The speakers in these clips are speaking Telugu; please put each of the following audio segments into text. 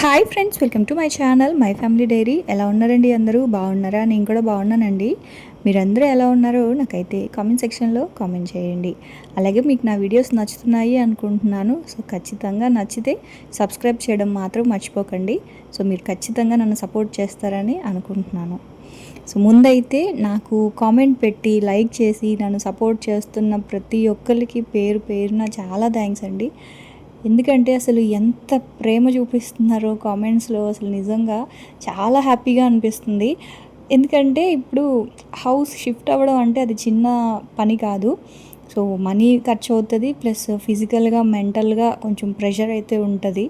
Hi friends welcome to my channel my family diary. ఎలా ఉన్నారండి అందరూ? బాగున్నారా? నేను కూడా బాగున్నానండి. మీరందరూ ఎలా ఉన్నారో నాకైతే కామెంట్ సెక్షన్లో కామెంట్ చేయండి. అలాగే మీకు నా వీడియోస్ నచ్చుతున్నాయి అనుకుంటున్నాను. సో ఖచ్చితంగా నచ్చితే సబ్స్క్రైబ్ చేయడం మాత్రం మర్చిపోకండి. సో మీరు ఖచ్చితంగా నన్ను సపోర్ట్ చేస్తారని అనుకుంటున్నాను. సో ముందైతే నాకు కామెంట్ పెట్టి లైక్ చేసి నన్ను సపోర్ట్ చేస్తున్న ప్రతి ఒక్కరికి పేరు పేరున చాలా థ్యాంక్స్ అండి. ఎందుకంటే అసలు ఎంత ప్రేమ చూపిస్తున్నారో కామెంట్స్లో అసలు నిజంగా చాలా హ్యాపీగా అనిపిస్తుంది. ఎందుకంటే ఇప్పుడు హౌస్ షిఫ్ట్ అవ్వడం అంటే అది చిన్న పని కాదు. సో మనీ ఖర్చు అవుతుంది ప్లస్ ఫిజికల్గా మెంటల్గా కొంచెం ప్రెషర్ అయితే ఉంటుంది.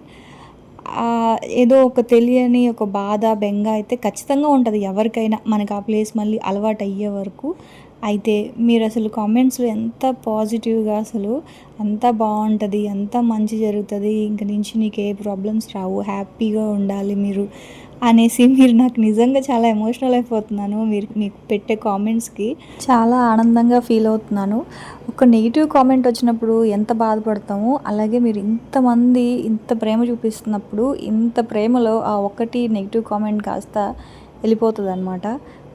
ఏదో ఒక తెలియని ఒక బాధ బెంగ అయితే ఖచ్చితంగా ఉంటుంది ఎవరికైనా. మనకు ఆ ప్లేస్ మళ్ళీ అలవాటు అయ్యే వరకు అయితే మీరు అసలు కామెంట్స్లో ఎంత పాజిటివ్గా అసలు అంత బాగుంటుంది ఎంత మంచి జరుగుతుంది ఇంక నుంచి నీకు ఏ ప్రాబ్లమ్స్ రావు హ్యాపీగా ఉండాలి మీరు అనేసి మీరు నాకు నిజంగా చాలా ఎమోషనల్ అయిపోతున్నాను. మీరు మీకు పెట్టే కామెంట్స్కి చాలా ఆనందంగా ఫీల్ అవుతున్నాను. ఒక నెగిటివ్ కామెంట్ వచ్చినప్పుడు ఎంత బాధపడతామో అలాగే మీరు ఇంతమంది ఇంత ప్రేమ చూపిస్తున్నప్పుడు ఇంత ప్రేమలో ఆ ఒక్కటి నెగిటివ్ కామెంట్ కాస్త వెళ్ళిపోతుంది అనమాట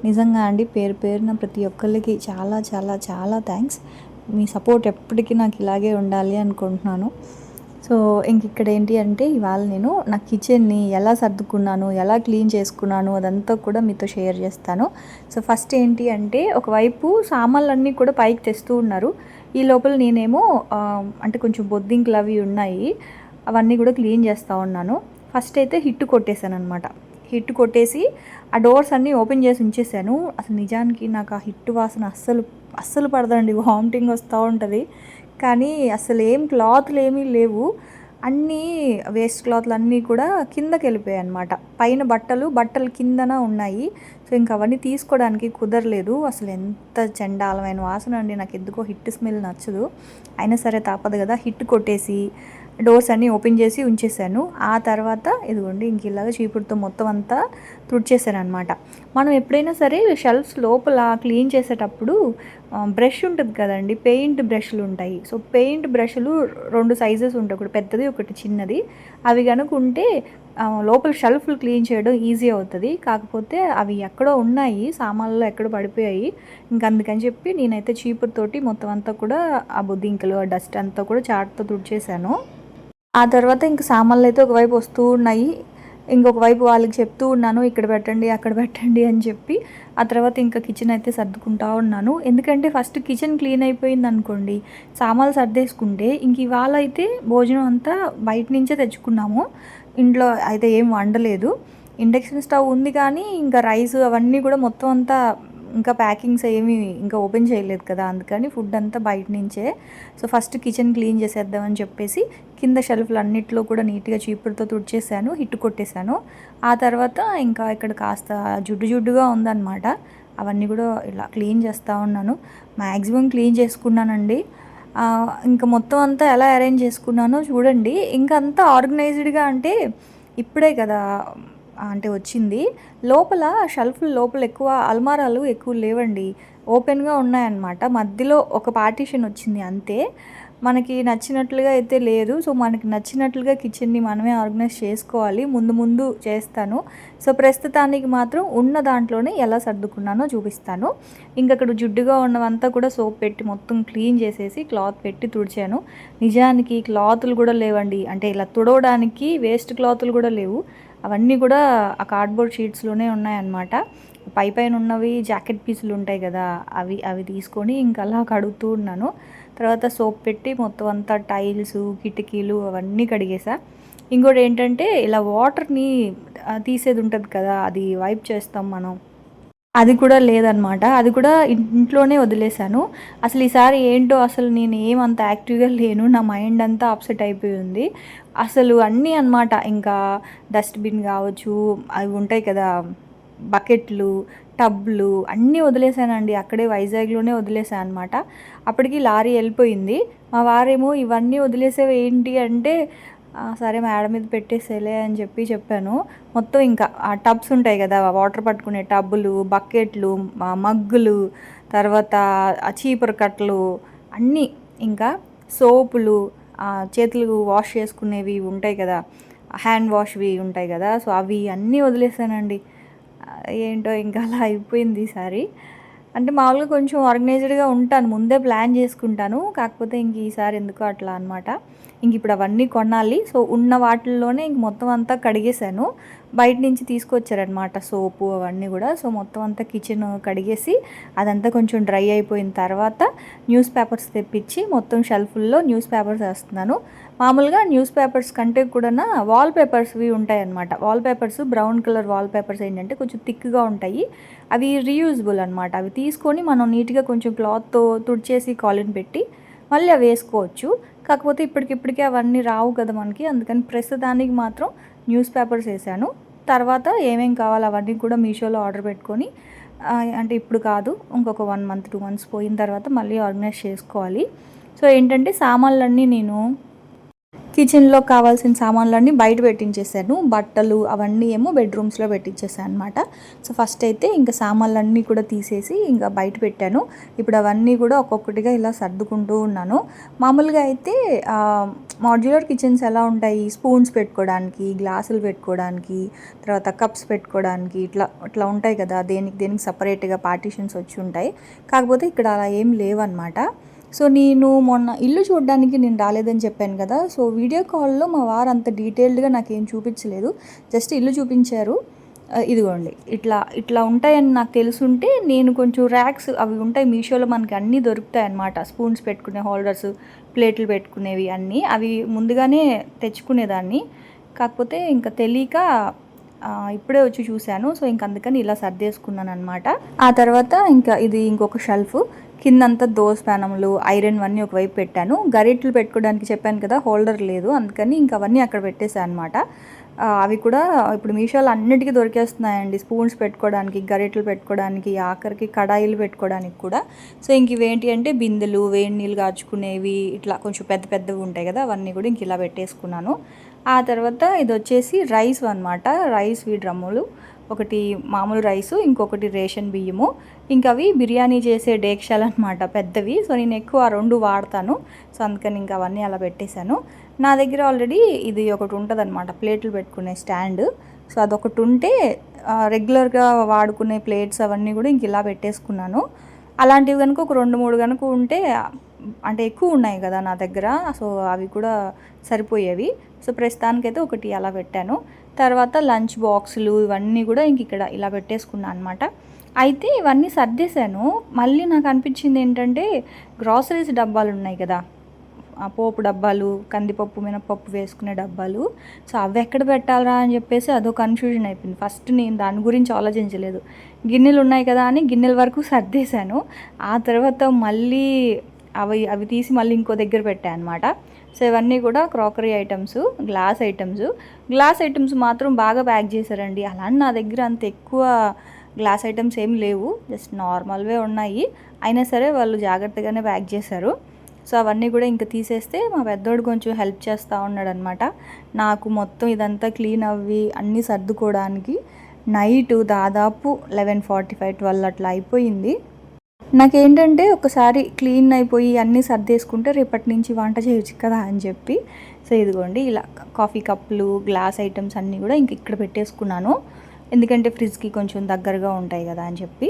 నిజంగా అండి పేరు పేరున ప్రతి ఒక్కరికి చాలా చాలా చాలా థ్యాంక్స్ మీ సపోర్ట్ ఎప్పటికీ నాకు ఇలాగే ఉండాలి అనుకుంటున్నాను. సో ఇంక ఇక్కడ ఏంటి అంటే ఇవాళ నేను నా కిచెన్ని ఎలా సర్దుకున్నాను ఎలా క్లీన్ చేసుకున్నాను అదంతా కూడా మీతో షేర్ చేస్తాను. సో ఫస్ట్ ఏంటి అంటే ఒకవైపు సామాన్లన్నీ కూడా పైకి తెస్తూ ఉన్నారు. ఈ లోపల నేనేమో అంటే కొంచెం బొద్దింకులు అవి ఉన్నాయి. అవన్నీ కూడా క్లీన్ చేస్తూ ఉన్నాను. ఫస్ట్ అయితే హిట్ కొట్టేశాను అనమాట హిట్ కొట్టేసి ఆ డోర్స్ అన్నీ ఓపెన్ చేసి ఉంచేసాను అసలు నిజానికి నాకు ఆ హిట్ వాసన అస్సలు అస్సలు పడదండి. వామిటింగ్ వస్తూ ఉంటుంది. కానీ అసలు ఏం క్లాత్లు ఏమీ లేవు. అన్నీ వేస్ట్ క్లాత్లు అన్నీ కూడా కిందకి వెళ్ళిపోయాయి అనమాట పైన బట్టలు బట్టలు కిందన ఉన్నాయి. సో ఇంకా అవన్నీ తీసుకోవడానికి కుదరలేదు. అసలు ఎంత చండాలమైన వాసన అండి. నాకు ఎందుకో హిట్ స్మెల్ నచ్చదు. అయినా సరే తప్పదు కదా. హిట్ కొట్టేసి డోర్స్ అన్నీ ఓపెన్ చేసి ఉంచేసాను ఆ తర్వాత ఇదిగోండి ఇంక ఇలాగ చీపుడుతో మొత్తం అంతా తుడిచేసాను అనమాట మనం ఎప్పుడైనా సరే షెల్ఫ్స్ లోపల క్లీన్ చేసేటప్పుడు బ్రష్ ఉంటుంది కదండి పెయింట్ బ్రష్లు ఉంటాయి. సో పెయింట్ బ్రష్లు రెండు సైజెస్ ఉంటాయి. ఒకటి పెద్దది ఒకటి చిన్నది. అవి కనుక ఉంటే లోపల షెల్ఫ్లు క్లీన్ చేయడం ఈజీ అవుతుంది. కాకపోతే అవి ఎక్కడో ఉన్నాయి సామాన్లో ఎక్కడో పడిపోయాయి. ఇంక అందుకని చెప్పి నేనైతే చీపురుతోటి మొత్తం అంతా కూడా ఆ బుద్ధింకలు ఆ డస్ట్ అంతా కూడా చాట్తో తుడిచేసాను ఆ తర్వాత ఇంక సామాన్లు అయితే ఒకవైపు వస్తూ ఉన్నాయి. ఇంకొక వైపు వాళ్ళకి చెప్తూ ఉన్నాను ఇక్కడ పెట్టండి అక్కడ పెట్టండి అని చెప్పి ఆ తర్వాత ఇంకా కిచెన్ అయితే సర్దుకుంటా ఉన్నాను. ఎందుకంటే ఫస్ట్ కిచెన్ క్లీన్ అయిపోయింది అనుకోండి సామాన్లు సర్దేసుకుంటే ఇంక ఇవాళ అయితే భోజనం అంతా బయట నుంచే తెచ్చుకున్నాము. ఇంట్లో అయితే ఏం వండలేదు. ఇండక్షన్ స్టవ్ ఉంది కానీ ఇంకా రైస్ అవన్నీ కూడా మొత్తం అంతా ఇంకా ప్యాకింగ్స్ ఏమీ ఇంకా ఓపెన్ చేయలేదు కదా అందుకని ఫుడ్ అంతా బయట నుంచే. సో ఫస్ట్ కిచెన్ క్లీన్ చేసేద్దామని చెప్పేసి కింద షెల్ఫ్లు అన్నిట్లో కూడా నీట్గా చీపురుతో తుడిచేసాను హిట్ కొట్టేశాను ఆ తర్వాత ఇంకా ఇక్కడ కాస్త జుడ్డు జుడ్డుగా ఉందన్నమాట. అవన్నీ కూడా ఇలా క్లీన్ చేస్తూ ఉన్నాను. మ్యాక్సిమం క్లీన్ చేసుకున్నానండి. ఇంకా మొత్తం అంతా ఎలా అరేంజ్ చేసుకున్నానో చూడండి. ఇంకా అంతా ఆర్గనైజ్డ్గా అంటే ఇప్పుడే కదా అంటే వచ్చింది. లోపల షెల్ఫ్ లోపల ఎక్కువ అల్మారాలు ఎక్కువ లేవండి. ఓపెన్గా ఉన్నాయన్నమాట. మధ్యలో ఒక పార్టీషన్ వచ్చింది అంతే. మనకి నచ్చినట్లుగా అయితే లేదు. సో మనకి నచ్చినట్లుగా కిచెన్ని మనమే ఆర్గనైజ్ చేసుకోవాలి. ముందు ముందు చేస్తాను. సో ప్రస్తుతానికి మాత్రం ఉన్న దాంట్లోనే ఎలా సర్దుకున్నానో చూపిస్తాను. ఇంకక్కడ జుడ్డుగా ఉన్నవంతా కూడా సోప్ పెట్టి మొత్తం క్లీన్ చేసేసి క్లాత్ పెట్టి తుడిచాను. నిజానికి క్లాతులు కూడా లేవండి. అంటే ఇలా తుడవడానికి వేస్ట్ క్లాతులు కూడా లేవు. అవన్నీ కూడా ఆ కార్డ్బోర్డ్ షీట్స్లోనే ఉన్నాయన్నమాట. పై పైన ఉన్నవి జాకెట్ పీసులు ఉంటాయి కదా అవి అవి తీసుకొని ఇంకా అలా కడుగుతూ ఉన్నాను. తర్వాత సోప్ పెట్టి మొత్తం అంతా టైల్స్ కిటికీలు అవన్నీ కడిగేసా. ఇంకోటి ఏంటంటే ఇలా వాటర్ని తీసేది ఉంటుంది కదా అది వైప్ చేస్తాం మనం. అది కూడా లేదనమాట. అది కూడా ఇంట్లోనే వదిలేశాను. అసలు ఈసారి ఏంటో అసలు నేను ఏమంత యాక్టివ్గా లేను. నా మైండ్ అంతా అప్సెట్ అయిపోయి ఉంది. అసలు అన్నీ అనమాట. ఇంకా డస్ట్బిన్ కావచ్చు అవి ఉంటాయి కదా బకెట్లు టబ్లు అన్నీ వదిలేసానండి అక్కడే వైజాగ్లోనే వదిలేసాను అనమాట. అప్పటికి లారీ వెళ్ళిపోయింది. మా వారేమో ఇవన్నీ వదిలేసేవి ఏంటి అంటే సరే మేడం మీద పెట్టేసేలే అని చెప్పి చెప్పాను. మొత్తం ఇంకా ఆ టబ్స్ ఉంటాయి కదా వాటర్ పట్టుకునే టబ్బులు బకెట్లు మగ్గులు తర్వాత ఆ చీపురు కట్టలు అన్నీ ఇంకా సోపులు చేతులు వాష్ చేసుకునేవి ఉంటాయి కదా హ్యాండ్ వాష్వి ఉంటాయి కదా సో అవి అన్నీ వదిలేసానండి. ఏంటో ఇంకా అలా అయిపోయింది ఈసారి అంటే మామూలుగా కొంచెం ఆర్గనైజ్డ్గా ఉంటాను ముందే ప్లాన్ చేసుకుంటాను. కాకపోతే ఇంక ఈసారి ఎందుకో అట్లా అనమాట ఇంక ఇప్పుడు అవన్నీ కొనాలి. సో ఉన్న వాటిల్లోనే ఇంక మొత్తం అంతా కడిగేశాను. బయట నుంచి తీసుకొచ్చారనమాట సోపు అవన్నీ కూడా. సో మొత్తం అంతా కిచెన్ కడిగేసి అదంతా కొంచెం డ్రై అయిపోయిన తర్వాత న్యూస్ పేపర్స్ తెప్పించి మొత్తం షెల్ఫుల్లో న్యూస్ పేపర్స్ వేస్తున్నాను. మామూలుగా న్యూస్ పేపర్స్ కంటే కూడా వాల్ పేపర్స్వి ఉంటాయన్నమాట. Wall papers brown colour wall papers ఏంటంటే కొంచెం థిక్గా ఉంటాయి. అవి రీయూజబుల్ అనమాట అవి తీసుకొని మనం నీట్గా కొంచెం క్లాత్తో తుడిచేసి కాలిన్ పెట్టి మళ్ళీ అవి వేసుకోవచ్చు. కాకపోతే ఇప్పటికిప్పటికే అవన్నీ రావు కదా మనకి. అందుకని ప్రస్తుతానికి మాత్రం న్యూస్ పేపర్స్ వేసాను. తర్వాత ఏమేం కావాలో అవన్నీ కూడా మీషోలో ఆర్డర్ పెట్టుకొని అంటే ఇప్పుడు కాదు ఇంకొక వన్ మంత్ టూ మంత్స్ పోయిన తర్వాత మళ్ళీ ఆర్గనైజ్ చేసుకోవాలి. సో ఏంటంటే సామాన్లన్నీ నేను కిచెన్లో కావాల్సిన సామాన్లన్నీ బయట పెట్టించేసాను బట్టలు అవన్నీ ఏమో బెడ్రూమ్స్లో పెట్టించేసాను అనమాట సో ఫస్ట్ అయితే ఇంకా సామాన్లన్నీ కూడా తీసేసి ఇంకా బయట పెట్టాను. ఇప్పుడు అవన్నీ కూడా ఒక్కొక్కటిగా ఇలా సర్దుకుంటూ ఉన్నాను. మామూలుగా అయితే మాడ్యులర్ కిచెన్స్ ఎలా ఉంటాయి? స్పూన్స్ పెట్టుకోవడానికి గ్లాసులు పెట్టుకోవడానికి తర్వాత కప్స్ పెట్టుకోవడానికి ఇట్లా ఇట్లా ఉంటాయి కదా. దేనికి దేనికి సపరేట్గా పార్టీషన్స్ వచ్చి ఉంటాయి. కాకపోతే ఇక్కడ అలా ఏం లేవన్నమాట. సో నేను మొన్న ఇల్లు చూడడానికి నేను రాలేదని చెప్పాను కదా. సో వీడియో కాల్లో మా వారు అంత డీటెయిల్డ్గా నాకేం చూపించలేదు. జస్ట్ ఇల్లు చూపించారు. ఇదిగోండి. ఇట్లా ఇట్లా ఉంటాయని నాకు తెలుసుంటే నేను కొంచెం ర్యాక్స్ అవి ఉంటాయి మీషోలో మనకి అన్నీ దొరుకుతాయి అన్నమాట. స్పూన్స్ పెట్టుకునే హోల్డర్స్ ప్లేట్లు పెట్టుకునేవి అన్నీ. అవి ముందుగానే తెచ్చుకునేదాన్ని. కాకపోతే ఇంకా తెలియక ఇప్పుడే వచ్చి చూశాను. సో ఇంక అందుకని ఇలా సర్దేసుకున్నాను అనమాట ఆ తర్వాత ఇంకా ఇది ఇంకొక షెల్ఫ్. కిందంతా దోస్ ప్యానములు ఐరన్ అన్నీ ఒకవైపు పెట్టాను. గరిట్లు పెట్టుకోవడానికి చెప్పాను కదా హోల్డర్ లేదు. అందుకని ఇంకా అవన్నీ అక్కడ పెట్టేశాను అనమాట అవి కూడా ఇప్పుడు మీషోలో అన్నిటికీ దొరికేస్తున్నాయండి. స్పూన్స్ పెట్టుకోవడానికి గరిటలు పెట్టుకోవడానికి ఆఖరికి కడాయిలు పెట్టుకోవడానికి కూడా. సో ఇంక ఇవేంటి అంటే బిందెలు వేడి నీళ్ళు కాచుకునేవి ఇట్లా కొంచెం పెద్ద పెద్దవి ఉంటాయి కదా అవన్నీ కూడా ఇంక ఇలా పెట్టేసుకున్నాను. ఆ తర్వాత ఇది వచ్చేసి రైస్ అనమాట రైస్వి డ్రమ్ములు. ఒకటి మామూలు రైసు ఇంకొకటి రేషన్ బియ్యము. ఇంకా అవి బిర్యానీ చేసే డేక్షాలు అనమాట పెద్దవి. సో నేను ఎక్కువ ఆ రెండు వాడతాను. సో అందుకని ఇంకా అవన్నీ అలా పెట్టేశాను. నా దగ్గర ఆల్రెడీ ఇది ఒకటి ఉంటుంది అనమాట ప్లేట్లు పెట్టుకునే స్టాండ్. సో అదొకటి ఉంటే రెగ్యులర్గా వాడుకునే ప్లేట్స్ అవన్నీ కూడా ఇంక ఇలా పెట్టేసుకున్నాను. అలాంటివి కనుక ఒక రెండు మూడు కనుక ఉంటే అంటే ఎక్కువ ఉన్నాయి కదా నా దగ్గర. సో అవి కూడా సరిపోయేవి. సో ప్రస్తుతానికైతే ఒకటి అలా పెట్టాను. తర్వాత లంచ్ బాక్సులు ఇవన్నీ కూడా ఇంక ఇక్కడ ఇలా పెట్టేసుకున్నాను అనమాట అయితే ఇవన్నీ సర్దేశాను. మళ్ళీ నాకు అనిపించింది ఏంటంటే గ్రాసరీస్ డబ్బాలు ఉన్నాయి కదా. ఆ పోపు డబ్బాలు కందిపప్పు మినపప్పు వేసుకునే డబ్బాలు. సో అవి ఎక్కడ పెట్టాలరా అని చెప్పేసి అదో కన్ఫ్యూజన్ అయిపోయింది. ఫస్ట్ నేను దాని గురించి ఆలోచించలేదు. గిన్నెలు ఉన్నాయి కదా అని గిన్నెల వరకు సర్దేశాను. ఆ తర్వాత మళ్ళీ అవి అవి తీసి మళ్ళీ ఇంకో దగ్గర పెట్టాను అనమాట సో ఇవన్నీ కూడా crockery items glass items. Glass items మాత్రం బాగా ప్యాక్ చేశారండి. అలా నా దగ్గర అంత ఎక్కువ గ్లాస్ ఐటమ్స్ ఏం లేవు. జస్ట్ నార్మల్వే ఉన్నాయి. అయినా సరే వాళ్ళు జాగ్రత్తగానే ప్యాక్ చేశారు. సో అవన్నీ కూడా ఇంకా తీసేస్తే మా పెద్దోడు కొంచెం హెల్ప్ చేస్తూ ఉన్నాడనమాట. నాకు మొత్తం ఇదంతా క్లీన్ అవ్వి అన్నీ సర్దుకోవడానికి నైట్ దాదాపు లెవెన్ ఫార్టీ ఫైవ్ ట్వెల్వ్ అట్లా అయిపోయింది. నాకేంటంటే ఒకసారి క్లీన్ అయిపోయి అన్నీ సర్దేసుకుంటే రేపటి నుంచి వంట చేయొచ్చు కదా అని చెప్పి సో ఇదిగోండి ఇలా కాఫీ కప్పులు గ్లాస్ ఐటమ్స్ అన్నీ కూడా ఇంక ఇక్కడ పెట్టేసుకున్నాను. ఎందుకంటే ఫ్రిడ్జ్కి కొంచెం దగ్గరగా ఉంటాయి కదా అని చెప్పి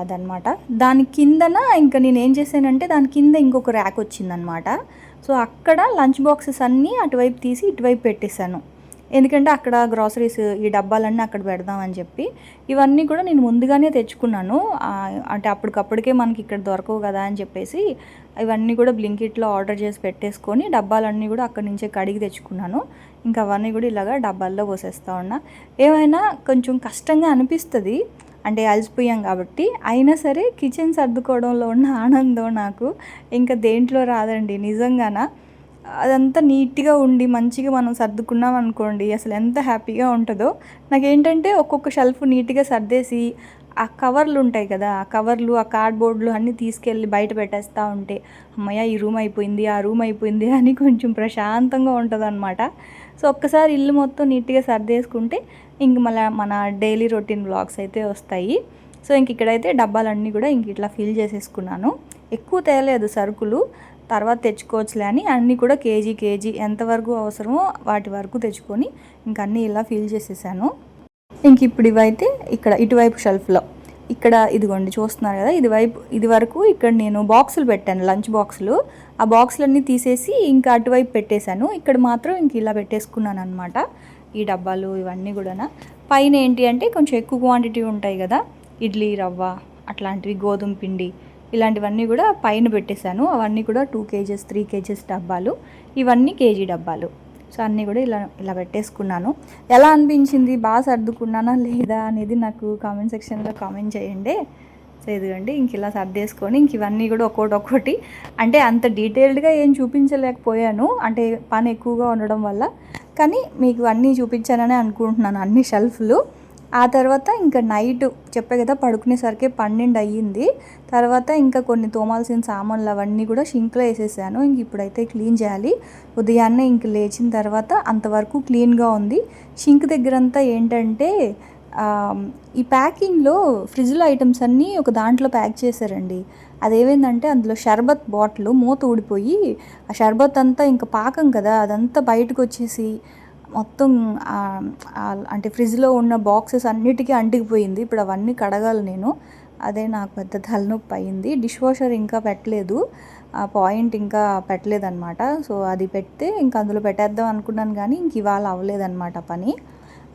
అదనమాట దాని కిందన ఇంకా నేను ఏం చేశానంటే దాని కింద ఇంకొక ర్యాక్ వచ్చిందనమాట సో అక్కడ లంచ్ బాక్సెస్ అన్నీ అటువైపు తీసి ఇటువైపు పెట్టేశాను. ఎందుకంటే అక్కడ గ్రాసరీస్ ఈ డబ్బాలన్నీ అక్కడ పెడదామని చెప్పి ఇవన్నీ కూడా నేను ముందుగానే తెచ్చుకున్నాను. అంటే అప్పటికప్పటికే మనకి ఇక్కడ దొరకవు కదా అని చెప్పేసి ఇవన్నీ కూడా బ్లింకిట్లో ఆర్డర్ చేసి పెట్టేసుకొని డబ్బాలన్నీ కూడా అక్కడి నుంచే కడిగి తెచ్చుకున్నాను. ఇంకా అవన్నీ కూడా ఇలాగా డబ్బాల్లో పోసేస్తా ఉన్నా. ఏమైనా కొంచెం కష్టంగా అనిపిస్తుంది అంటే అలసిపోయాం కాబట్టి అయినా సరే కిచెన్ సర్దుకోవడంలో ఉన్న ఆనందం నాకు ఇంకా దేంట్లో రాదండి నిజంగానా? అదంతా నీట్గా ఉండి మంచిగా మనం సర్దుకున్నాం అనుకోండి అసలు ఎంత హ్యాపీగా ఉంటుందో. నాకేంటంటే ఒక్కొక్క షెల్ఫ్ నీట్గా సర్దేసి ఆ కవర్లు ఉంటాయి కదా ఆ కవర్లు ఆ కార్డ్బోర్డ్లు అన్నీ తీసుకెళ్ళి బయట పెట్టేస్తూ ఉంటే అమ్మయ్య ఈ రూమ్ అయిపోయింది ఆ రూమ్ అయిపోయింది అని కొంచెం ప్రశాంతంగా ఉంటుంది అనమాట సో ఒక్కసారి ఇల్లు మొత్తం నీట్గా సర్దేసుకుంటే ఇంక మళ్ళీ మన డైలీ రొటీన్ బ్లాగ్స్ అయితే వస్తాయి. సో ఇంక ఇక్కడైతే డబ్బాలన్నీ కూడా ఇంక ఇట్లా ఫిల్ చేసేసుకున్నాను. ఎక్కువ తేలేదు సరుకులు. తర్వాత తెచ్చుకోవచ్చులే అని అన్నీ కూడా కేజీ కేజీ ఎంతవరకు అవసరమో వాటి వరకు తెచ్చుకొని ఇంక అన్నీ ఇలా ఫీల్ చేసేసాను. ఇంక ఇప్పుడు ఇవైతే ఇక్కడ ఇటువైపు షెల్ఫ్లో. ఇక్కడ ఇదిగోండి చూస్తున్నారు కదా ఇది వైపు ఇది వరకు ఇక్కడ నేను బాక్సులు పెట్టాను లంచ్ బాక్సులు. ఆ బాక్సులన్నీ తీసేసి ఇంకా అటువైపు పెట్టేశాను. ఇక్కడ మాత్రం ఇంక ఇలా పెట్టేసుకున్నాను అనమాట ఈ డబ్బాలు ఇవన్నీ కూడా పైన ఏంటి అంటే కొంచెం ఎక్కువ క్వాంటిటీ ఉంటాయి కదా ఇడ్లీ రవ్వ అట్లాంటివి గోధుమ పిండి ఇలాంటివన్నీ కూడా పైన పెట్టేశాను. అవన్నీ కూడా టూ కేజెస్ త్రీ కేజెస్ డబ్బాలు. ఇవన్నీ కేజీ డబ్బాలు. సో అన్నీ కూడా ఇలా ఇలా పెట్టేసుకున్నాను. ఎలా అనిపించింది? బాగా సర్దుకున్నానా లేదా అనేది నాకు కామెంట్ సెక్షన్లో కామెంట్ చేయండి. సో ఇదిగోండి ఇంక ఇలా సర్దేసుకొని ఇంక ఇవన్నీ కూడా ఒక్కోటి ఒక్కోటి అంటే అంత డీటెయిల్డ్గా ఏం చూపించలేకపోయాను. అంటే పని ఎక్కువగా ఉండడం వల్ల. కానీ మీకు అన్నీ చూపించానని అనుకుంటున్నాను అన్ని షెల్ఫ్లు. ఆ తర్వాత ఇంకా నైట్ చెప్పే కదా పడుకునేసరికి పన్నెండు అయ్యింది. తర్వాత ఇంకా కొన్ని తోమాల్సిన సామాన్లు అవన్నీ కూడా షింక్లో వేసేసాను. ఇంక ఇప్పుడైతే క్లీన్ చేయాలి. ఉదయాన్నే ఇంక లేచిన తర్వాత అంతవరకు క్లీన్గా ఉంది. షింక్ దగ్గరంతా ఏంటంటే ఈ ప్యాకింగ్లో ఫ్రిడ్జ్లో ఐటమ్స్ అన్నీ ఒక దాంట్లో ప్యాక్ చేశారండి. అదేమైందంటే అందులో షర్బత్ బాటిల్ మూత ఊడిపోయి ఆ షర్బత్ అంతా ఇంకా పాకం కదా అదంతా బయటకు వచ్చేసి మొత్తం అంటే ఫ్రిడ్జ్లో ఉన్న బాక్సెస్ అన్నిటికీ అంటికిపోయింది. ఇప్పుడు అవన్నీ కడగాలి నేను. అదే నాకు పెద్ద తలనొప్పి అయింది. డిష్ వాషర్ ఇంకా పెట్టలేదు. ఆ పాయింట్ ఇంకా పెట్టలేదన్నమాట. సో అది పెడితే ఇంకా అందులో పెట్టేద్దాం అనుకున్నాను కానీ ఇంక ఇవాళ అవ్వలేదన్నమాట పని.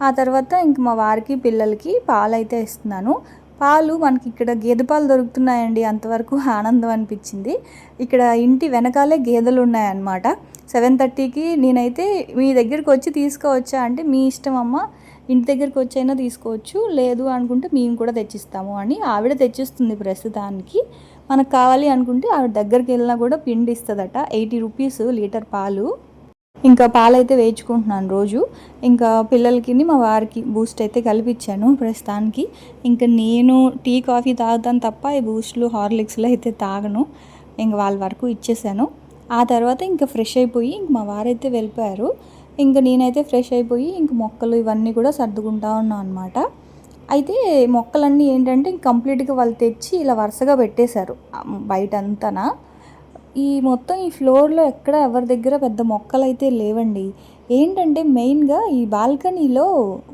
ఆ తర్వాత ఇంక మా వారికి పిల్లలకి పాలు అయితే ఇస్తున్నాను. పాలు మనకి ఇక్కడ గేదె పాలు దొరుకుతున్నాయండి. అంతవరకు ఆనందం అనిపించింది. ఇక్కడ ఇంటి వెనకాలే గేదెలు ఉన్నాయన్నమాట. సెవెన్ థర్టీకి నేనైతే మీ దగ్గరికి వచ్చి తీసుకోవచ్చా అంటే మీ ఇష్టం అమ్మ ఇంటి దగ్గరికి వచ్చైనా తీసుకోవచ్చు. లేదు అనుకుంటే మేము కూడా తెచ్చిస్తాము అని ఆవిడ తెచ్చిస్తుంది ప్రస్తుతానికి. మనకు కావాలి అనుకుంటే ఆవిడ దగ్గరికి వెళ్ళినా కూడా పిండి ఇస్తుందట. ఎయిటీ రూపీస్ లీటర్ పాలు. ఇంకా పాలైతే వేయించుకుంటున్నాను రోజు. ఇంకా పిల్లలకి మా వారికి బూస్ట్ అయితే కలిపిచ్చాను ప్రస్తుతానికి. ఇంకా నేను టీ కాఫీ తాగుతాను తప్ప ఈ బూస్ట్లు హార్లిక్స్లో అయితే తాగను. ఇంకా వాళ్ళ వరకు ఇచ్చేసాను. ఆ తర్వాత ఇంకా ఫ్రెష్ అయిపోయి ఇంక మా వారైతే వెళ్ళిపోయారు. ఇంకా నేనైతే ఫ్రెష్ అయిపోయి ఇంక మొక్కలు ఇవన్నీ కూడా సర్దుకుంటా ఉన్నాను అనమాట అయితే మొక్కలన్నీ ఏంటంటే కంప్లీట్గా వాళ్ళు తెచ్చి ఇలా వరుసగా పెట్టేశారు. బయట అంతనా. ఈ మొత్తం ఈ ఫ్లోర్లో ఎక్కడ ఎవరి దగ్గర పెద్ద మొక్కలు అయితే లేవండి. ఏంటంటే మెయిన్గా ఈ బాల్కనీలో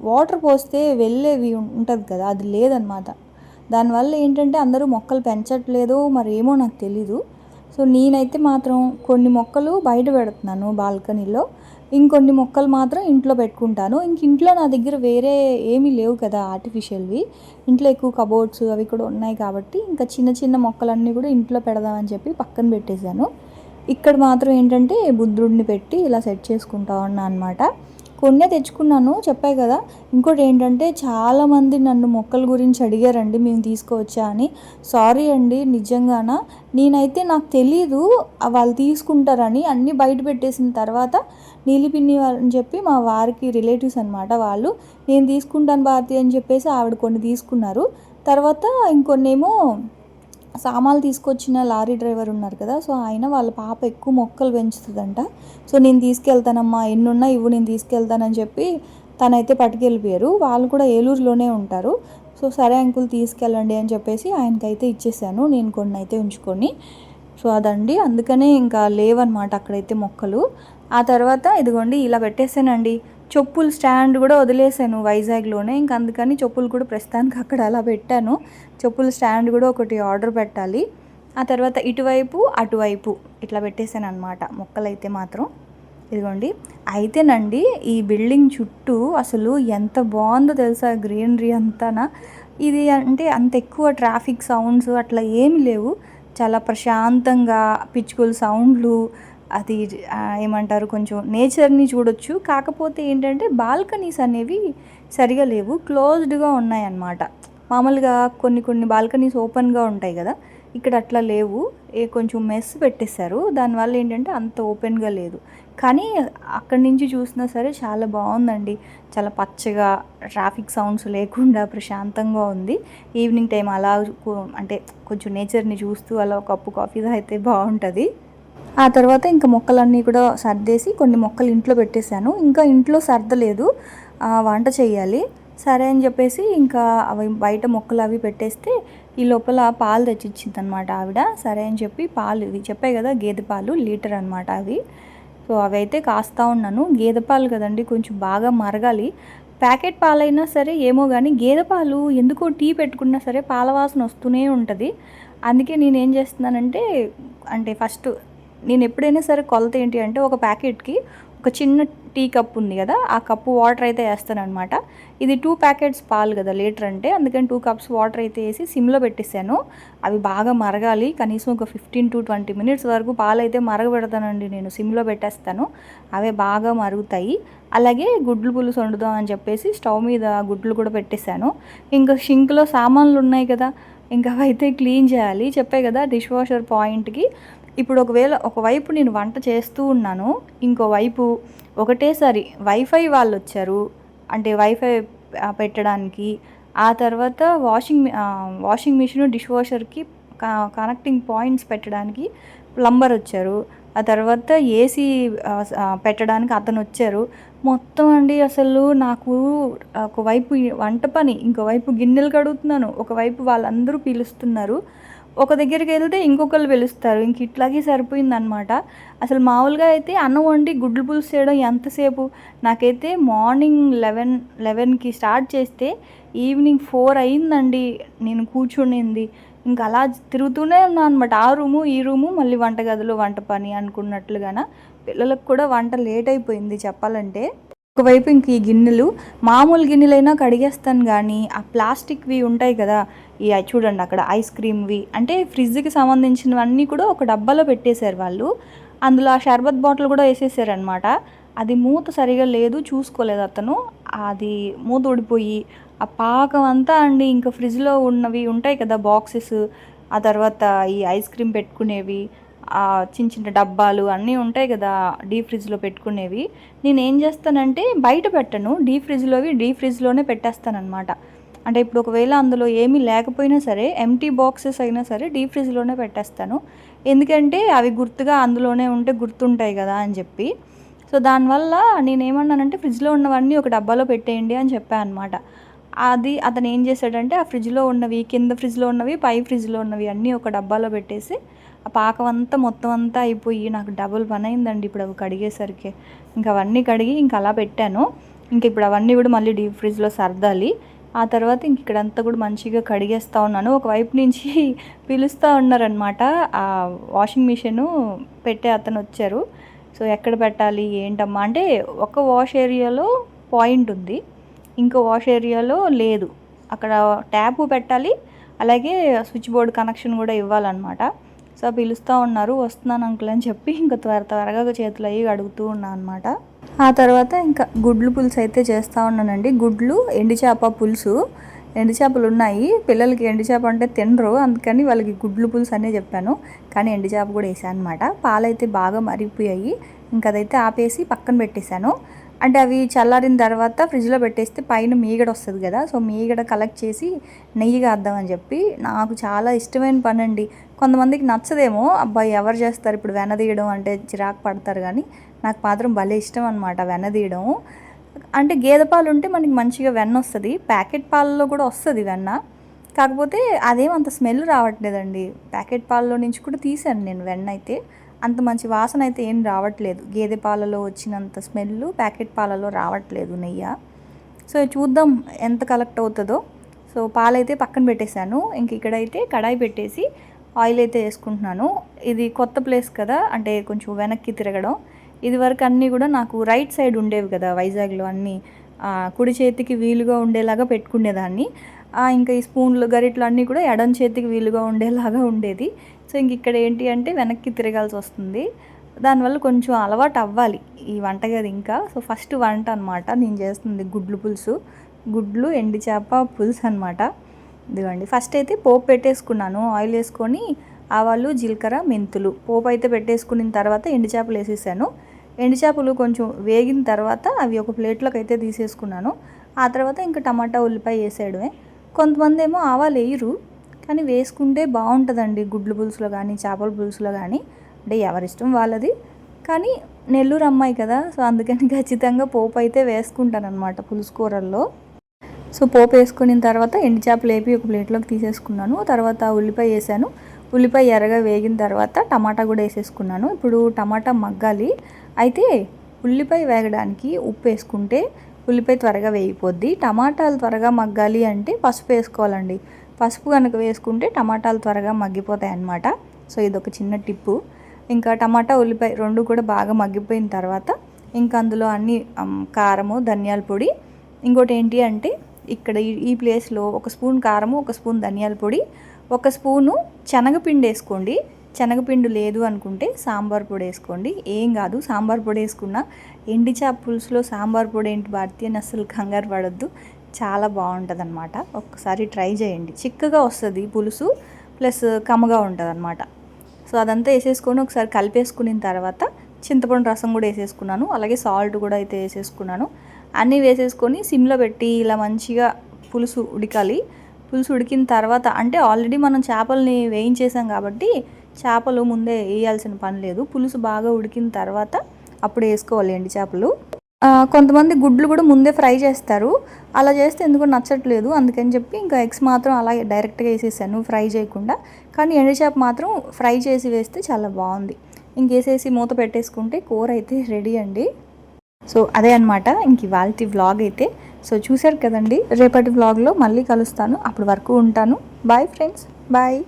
వాటర్ పోస్తే వెళ్ళేవి ఉంటుంది కదా అది లేదనమాట దానివల్ల ఏంటంటే అందరూ మొక్కలు పెంచట్లేదో మరి ఏమో నాకు తెలీదు. సో నేనైతే మాత్రం కొన్ని మొక్కలు బయట పెడుతున్నాను బాల్కనీలో. ఇంకొన్ని మొక్కలు మాత్రం ఇంట్లో పెట్టుకుంటాను. ఇంక ఇంట్లో నా దగ్గర వేరే ఏమీ లేవు కదా ఆర్టిఫిషియల్వి ఇంట్లో ఎక్కువ కబోర్డ్స్ అవి కూడా ఉన్నాయి కాబట్టి ఇంకా చిన్న చిన్న మొక్కలన్నీ కూడా ఇంట్లో పెడదామని చెప్పి పక్కన పెట్టేశాను. ఇక్కడ మాత్రం ఏంటంటే బుద్ధుడిని పెట్టి ఇలా సెట్ చేసుకుంటా ఉన్నా అనమాట కొన్నే తెచ్చుకున్నాను చెప్పాయి కదా. ఇంకోటి ఏంటంటే చాలామంది నన్ను మొక్కల గురించి అడిగారండి మేము తీసుకోవచ్చా అని. సారీ అండి నిజంగాన? నేనైతే నాకు తెలీదు వాళ్ళు తీసుకుంటారని. అన్నీ బయట పెట్టేసిన తర్వాత నీలిపిన్ని అని చెప్పి మా వారికి రిలేటివ్స్ అనమాట వాళ్ళు. నేను తీసుకుంటాను భారతి అని చెప్పేసి ఆవిడ కొన్ని తీసుకున్నారు. తర్వాత ఇంకొన్నేమో సామాన్లు తీసుకొచ్చిన లారీ డ్రైవర్ ఉన్నారు కదా సో ఆయన వాళ్ళ పాప ఎక్కువ మొక్కలు పెంచుతుందంట. సో నేను తీసుకెళ్తానమ్మా ఎన్నున్నా ఇవ్వు నేను తీసుకెళ్తానని చెప్పి తనైతే పట్టుకెళ్ళిపోయారు. వాళ్ళు కూడా ఏలూరులోనే ఉంటారు. సో సరే అంకుల్ తీసుకెళ్ళండి అని చెప్పేసి ఆయనకైతే ఇచ్చేసాను. నేను కొన్ని అయితే ఉంచుకొని. సో అదండి. అందుకనే ఇంకా లేవన్నమాట అక్కడైతే మొక్కలు. ఆ తర్వాత ఇదిగోండి ఇలా పెట్టేసానండి. చెప్పులు స్టాండ్ కూడా వదిలేసాను వైజాగ్లోనే. ఇంక అందుకని చెప్పులు కూడా ప్రస్తుతానికి అక్కడ అలా పెట్టాను. చెప్పుల స్టాండ్ కూడా ఒకటి ఆర్డర్ పెట్టాలి. ఆ తర్వాత ఇటువైపు అటువైపు ఇట్లా పెట్టేశాను అనమాట మొక్కలైతే మాత్రం. ఇదిగోండి. అయితేనండి ఈ బిల్డింగ్ చుట్టూ అసలు ఎంత బాగుందో తెలుసా? గ్రీనరీ అంతానా? ఇది అంటే అంత ఎక్కువ ట్రాఫిక్ సౌండ్స్ అట్లా ఏమి లేవు. చాలా ప్రశాంతంగా పిచ్చుకల సౌండ్లు అది ఏమంటారు కొంచెం నేచర్ని చూడొచ్చు. కాకపోతే ఏంటంటే బాల్కనీస్ అనేవి సరిగా లేవు. క్లోజ్డ్గా ఉన్నాయన్నమాట. మామూలుగా కొన్ని కొన్ని బాల్కనీస్ ఓపెన్గా ఉంటాయి కదా ఇక్కడ అట్లా లేవు. ఏ కొంచెం మెస్ పెట్టేశారు. దానివల్ల ఏంటంటే అంత ఓపెన్గా లేదు. కానీ అక్కడి నుంచి చూసినా సరే చాలా బాగుందండి. చాలా పచ్చగా ట్రాఫిక్ సౌండ్స్ లేకుండా ప్రశాంతంగా ఉంది. ఈవినింగ్ టైం అలా అంటే కొంచెం నేచర్ని చూస్తూ అలా ఒక కప్పు కాఫీ అయితే బాగుంటుంది. ఆ తర్వాత ఇంకా మొక్కలన్నీ కూడా సర్దేసి కొన్ని మొక్కలు ఇంట్లో పెట్టేశాను. ఇంకా ఇంట్లో సర్దలేదు. వంట చేయాలి. సరే అని చెప్పేసి ఇంకా అవి బయట మొక్కలు అవి పెట్టేస్తే ఈ లోపల పాలు తెచ్చిచ్చింది అనమాట ఆవిడ. సరే అని చెప్పి పాలు ఇవి చెప్పాయి కదా గేదె పాలు లీటర్ అనమాట అవి. సో అవి అయితే కాస్తా ఉన్నాను. గేదె పాలు కదండి కొంచెం బాగా మరగాలి. ప్యాకెట్ పాలైనా సరే ఏమో కానీ గేదె పాలు ఎందుకో టీ పెట్టుకున్నా సరే పాల వాసన వస్తూనే ఉంటుంది. అందుకే నేను ఏం చేస్తున్నానంటే అంటే ఫస్ట్ నేను ఎప్పుడైనా సరే కొలత ఏంటి అంటే ఒక ప్యాకెట్కి ఒక చిన్న టీ కప్ ఉంది కదా ఆ కప్పు వాటర్ అయితే వేస్తానమాట ఇది టూ ప్యాకెట్స్ పాలు కదా లీటర్ అంటే అందుకని టూ కప్స్ వాటర్ అయితే వేసి సిమ్లో పెట్టేశాను అవి బాగా మరగాలి కనీసం ఒక ఫిఫ్టీన్ టు ట్వంటీ మినిట్స్ వరకు పాలు అయితే మరగబెడతానండి నేను సిమ్లో పెట్టేస్తాను. అవే బాగా మరుగుతాయి. అలాగే గుడ్లు పులుసు వండుదాం అని చెప్పేసి స్టవ్ మీద గుడ్లు కూడా పెట్టేశాను. ఇంకా షింక్లో సామాన్లు ఉన్నాయి కదా ఇంకా అవైతే క్లీన్ చేయాలి. చెప్పే కదా డిష్ వాషర్ పాయింట్కి. ఇప్పుడు ఒకవేళ ఒకవైపు నేను వంట చేస్తూ ఉన్నాను ఇంకోవైపు ఒకటేసారి వైఫై వాళ్ళు వచ్చారు అంటే వైఫై పెట్టడానికి ఆ తర్వాత వాషింగ్ వాషింగ్ మిషన్ డిష్ వాషర్కి కనెక్టింగ్ పాయింట్స్ పెట్టడానికి ప్లంబర్ వచ్చారు. ఆ తర్వాత ఏసీ పెట్టడానికి అతను వచ్చారు. మొత్తం అండి అసలు నాకు ఒకవైపు వంట పని ఇంకోవైపు గిన్నెలు కడుగుతున్నాను ఒకవైపు వాళ్ళందరూ పిలుస్తున్నారు. ఒక దగ్గరికి వెళ్తే ఇంకొకరు పిలుస్తారు. ఇంక ఇట్లాగే సరిపోయిందనమాట అసలు మామూలుగా అయితే అన్నం వండి గుడ్లు పులుసు చేయడం ఎంతసేపు? నాకైతే మార్నింగ్ లెవెన్ లెవెన్కి స్టార్ట్ చేస్తే ఈవినింగ్ ఫోర్ అయిందండి నేను కూర్చునింది. ఇంకా అలా తిరుగుతూనే ఉన్నాను అనమాట ఆ రూము ఈ రూము మళ్ళీ వంటగదిలో వంట పని అనుకున్నట్లుగాన పిల్లలకు కూడా వంట లేట్ అయిపోయింది చెప్పాలంటే. ఒకవైపు ఇంక ఈ గిన్నెలు మామూలు గిన్నెలైనా కడిగేస్తాను కానీ ఆ ప్లాస్టిక్వి ఉంటాయి కదా ఈ చూడండి అక్కడ ఐస్ క్రీమ్వి. అంటే ఫ్రిడ్జ్కి సంబంధించినవన్నీ కూడా ఒక డబ్బాలో పెట్టేశారు వాళ్ళు. అందులో ఆ షర్బత్ బాటిల్ కూడా వేసేసారనమాట అది మూత సరిగా లేదు చూసుకోలేదు అతను. అది మూత ఊడిపోయి ఆ పాకం అంతా అండి ఇంకా ఫ్రిడ్జ్లో ఉన్నవి ఉంటాయి కదా బాక్సెస్ ఆ తర్వాత ఈ ఐస్ క్రీమ్ పెట్టుకునేవి చిన్న చిన్న డబ్బాలు అన్నీ ఉంటాయి కదా డీ ఫ్రిడ్జ్లో పెట్టుకునేవి. నేను ఏం చేస్తానంటే బయట పెట్టను డీ ఫ్రిడ్జ్లోవి డీ ఫ్రిడ్జ్లోనే పెట్టేస్తానమాట అంటే ఇప్పుడు ఒకవేళ అందులో ఏమీ లేకపోయినా సరే ఎంటీ బాక్సెస్ అయినా సరే డీప్ ఫ్రిడ్జ్లోనే పెట్టేస్తాను. ఎందుకంటే అవి గుర్తుగా అందులోనే ఉంటే గుర్తుంటాయి కదా అని చెప్పి. సో దానివల్ల నేను ఏమన్నానంటే ఫ్రిడ్జ్లో ఉన్నవన్నీ ఒక డబ్బాలో పెట్టేయండి అని చెప్పాను అనమాట అది అతను ఏం చేశాడంటే ఆ ఫ్రిడ్జ్లో ఉన్నవి కింద ఫ్రిడ్జ్లో ఉన్నవి పై ఫ్రిడ్జ్లో ఉన్నవి అన్నీ ఒక డబ్బాలో పెట్టేసి ఆ పాకం అంతా మొత్తం అంతా అయిపోయి నాకు డబుల్ పని అయిందండి ఇప్పుడు అవి కడిగేసరికి. ఇంకా అవన్నీ కడిగి ఇంకా అలా పెట్టాను. ఇంక ఇప్పుడు అవన్నీ కూడా మళ్ళీ డీప్ ఫ్రిడ్జ్లో సర్దాలి. ఆ తర్వాత ఇంక ఇక్కడంతా కూడా మంచిగా కడిగేస్తూ ఉన్నాను. ఒకవైపు నుంచి పిలుస్తూ ఉన్నారనమాట ఆ వాషింగ్ మిషన్ పెట్టే అతను వచ్చారు. సో ఎక్కడ పెట్టాలి? ఏంటమ్మా? అంటే ఒక వాష్ ఏరియాలో పాయింట్ ఉంది. ఇంకో వాష్ ఏరియాలో లేదు. అక్కడ ట్యాప్ పెట్టాలి. అలాగే స్విచ్ బోర్డ్ కనెక్షన్ కూడా ఇవ్వాలన్నమాట. సో పిలుస్తూ ఉన్నారు. వస్తున్నాను అంకుల్ అని చెప్పి ఇంకా త్వర త్వరగా చేతులు అయ్యి అడుగుతూ ఉన్నా అనమాట ఆ తర్వాత ఇంకా గుడ్లు పులుసు అయితే చేస్తూ ఉన్నానండి. గుడ్లు ఎండు చేప పులుసు. ఎండు చేపలు ఉన్నాయి. పిల్లలకి ఎండు చేప అంటే తినరు. అందుకని వాళ్ళకి గుడ్లు పులుసు అనే చెప్పాను. కానీ ఎండు చేప కూడా వేసాను అనమాట పాలైతే బాగా మరిగిపోయాయి. ఇంకా అదైతే ఆపేసి పక్కన పెట్టేశాను. అంటే అవి చల్లారిన తర్వాత ఫ్రిడ్జ్లో పెట్టేస్తే పైన మీగడ వస్తుంది కదా. సో మీగడ కలెక్ట్ చేసి నెయ్యి కాద్దామని చెప్పి నాకు చాలా ఇష్టమైన పని అండి కొంతమందికి నచ్చదేమో అబ్బాయి ఎవరు చేస్తారు? ఇప్పుడు వెనదీయడం అంటే చిరాకు పడతారు కానీ నాకు మాత్రం భలే ఇష్టం అనమాట వెనదీయడం అంటే గేదె పాలు ఉంటే మనకి మంచిగా వెన్న వస్తుంది ప్యాకెట్ పాలలో కూడా వస్తుంది వెన్న. కాకపోతే అదేం అంత స్మెల్ రావట్లేదండి. ప్యాకెట్ పాలలో నుంచి కూడా తీసాను నేను వెన్న అయితే. అంత మంచి వాసన అయితే ఏం రావట్లేదు. గేదె పాలలో వచ్చినంత స్మెల్ ప్యాకెట్ పాలలో రావట్లేదు నెయ్యి. సో చూద్దాం ఎంత కలెక్ట్ అవుతుందో. సో పాలైతే పక్కన పెట్టేశాను. ఇంక ఇక్కడైతే కడాయి పెట్టేసి ఆయిల్ అయితే వేసుకుంటున్నాను. ఇది కొత్త ప్లేస్ కదా అంటే కొంచెం వెనక్కి తిరగడం. ఇదివరకు అన్నీ కూడా నాకు రైట్ సైడ్ ఉండేవి కదా వైజాగ్లో అన్నీ. కుడి చేతికి వీలుగా ఉండేలాగా పెట్టుకునేదాన్ని. ఇంకా ఈ స్పూన్లు గరిట్లు అన్నీ కూడా ఎడం చేతికి వీలుగా ఉండేలాగా ఉండేది. సో ఇంక ఇక్కడ ఏంటి అంటే వెనక్కి తిరగాల్సి వస్తుంది. దానివల్ల కొంచెం అలవాటు అవ్వాలి ఈ వంటగది ఇంకా. సో ఫస్ట్ వంట అనమాట నేను చేస్తుంది గుడ్లు పులుసు. గుడ్లు ఎండి చేప పులుసు అనమాట ఇదిగోండి. ఫస్ట్ అయితే పోపు పెట్టేసుకున్నాను. ఆయిల్ వేసుకొని ఆవాలు జీలకర్ర మెంతులు. పోపు అయితే పెట్టేసుకున్న తర్వాత ఎండు చేపలు వేసేసాను. ఎండు చేపలు కొంచెం వేగిన తర్వాత అవి ఒక ప్లేట్లోకి అయితే తీసేసుకున్నాను. ఆ తర్వాత ఇంకా టమాటా ఉల్లిపాయ వేసేయడమే. కొంతమంది ఏమో ఆవాలు వేయరు కానీ వేసుకుంటే బాగుంటుందండి గుడ్లు పులుసులో కానీ చేపల పులుసులో కానీ అంటే ఎవరిష్టం వాళ్ళది. కానీ నెల్లూరు అమ్మాయి కదా సో అందుకని ఖచ్చితంగా పోపు అయితే వేసుకుంటాను అనమాట పులుసు కూరల్లో సో పోపు వేసుకున్న తర్వాత ఎండు చేపలు వేపి ఒక ప్లేట్లోకి తీసేసుకున్నాను. తర్వాత ఉల్లిపాయ వేసాను. ఉల్లిపాయ ఎర్రగా వేగిన తర్వాత టమాటా కూడా వేసేసుకున్నాను. ఇప్పుడు టమాటా మగ్గాలి. అయితే ఉల్లిపాయ వేగడానికి ఉప్పు వేసుకుంటే ఉల్లిపాయ త్వరగా వేగిపోద్ది. టమాటాలు త్వరగా మగ్గాలి అంటే పసుపు వేసుకోవాలండి. పసుపు కనుక వేసుకుంటే టమాటాలు త్వరగా మగ్గిపోతాయి అన్నమాట సో ఇదొక చిన్న టిప్పు. ఇంకా టమాటా ఉల్లిపాయ రెండు కూడా బాగా మగ్గిపోయిన తర్వాత ఇంకా అందులో అన్ని కారము ధనియాల పొడి. ఇంకోటి ఏంటి అంటే ఇక్కడ ఈ- ఈ ప్లేస్లో ఒక స్పూన్ కారము ఒక స్పూన్ ధనియాల పొడి ఒక స్పూను శనగపిండి వేసుకోండి. శనగపిండి లేదు అనుకుంటే సాంబార్ పొడి వేసుకోండి. ఏం కాదు సాంబార్ పొడి వేసుకున్న ఎండి చేప పులుసులో సాంబార్ పొడి ఏంటి భారతీయ అని అసలు కంగారు పడద్దు. చాలా బాగుంటుంది అనమాట ఒక్కసారి ట్రై చేయండి. చిక్కగా వస్తుంది పులుసు ప్లస్ కమ్మగా ఉంటుంది అనమాట సో అదంతా వేసేసుకొని ఒకసారి కలిపేసుకున్న తర్వాత చింతపండు రసం కూడా వేసేసుకున్నాను. అలాగే సాల్ట్ కూడా అయితే వేసేసుకున్నాను. అన్నీ వేసేసుకొని సిమ్లో పెట్టి ఇలా మంచిగా పులుసు ఉడకాలి. పులుసు ఉడికిన తర్వాత అంటే ఆల్రెడీ మనం చేపల్ని వేయించేసాం కాబట్టి చేపలు ముందే వేయాల్సిన పని లేదు. పులుసు బాగా ఉడికిన తర్వాత అప్పుడు వేసుకోవాలి ఎండి చేపలు కొంతమంది గుడ్లు కూడా ముందే ఫ్రై చేస్తారు. అలా చేస్తే ఎందుకు నచ్చట్లేదు. అందుకని చెప్పి ఇంకా ఎగ్స్ మాత్రం అలా డైరెక్ట్గా వేసేసాను ఫ్రై చేయకుండా. కానీ ఎండు చేప మాత్రం ఫ్రై చేసి వేస్తే చాలా బాగుంది. ఇంకేసేసి మూత పెట్టేసుకుంటే కూర అయితే రెడీ అండి. సో అదే అనమాట ఇంక ఇవాళ వ్లాగ్ అయితే. సో చూశారు కదండి? రేపటి వ్లాగ్లో మళ్ళీ కలుస్తాను. అప్పటి వరకు ఉంటాను. Bye friends bye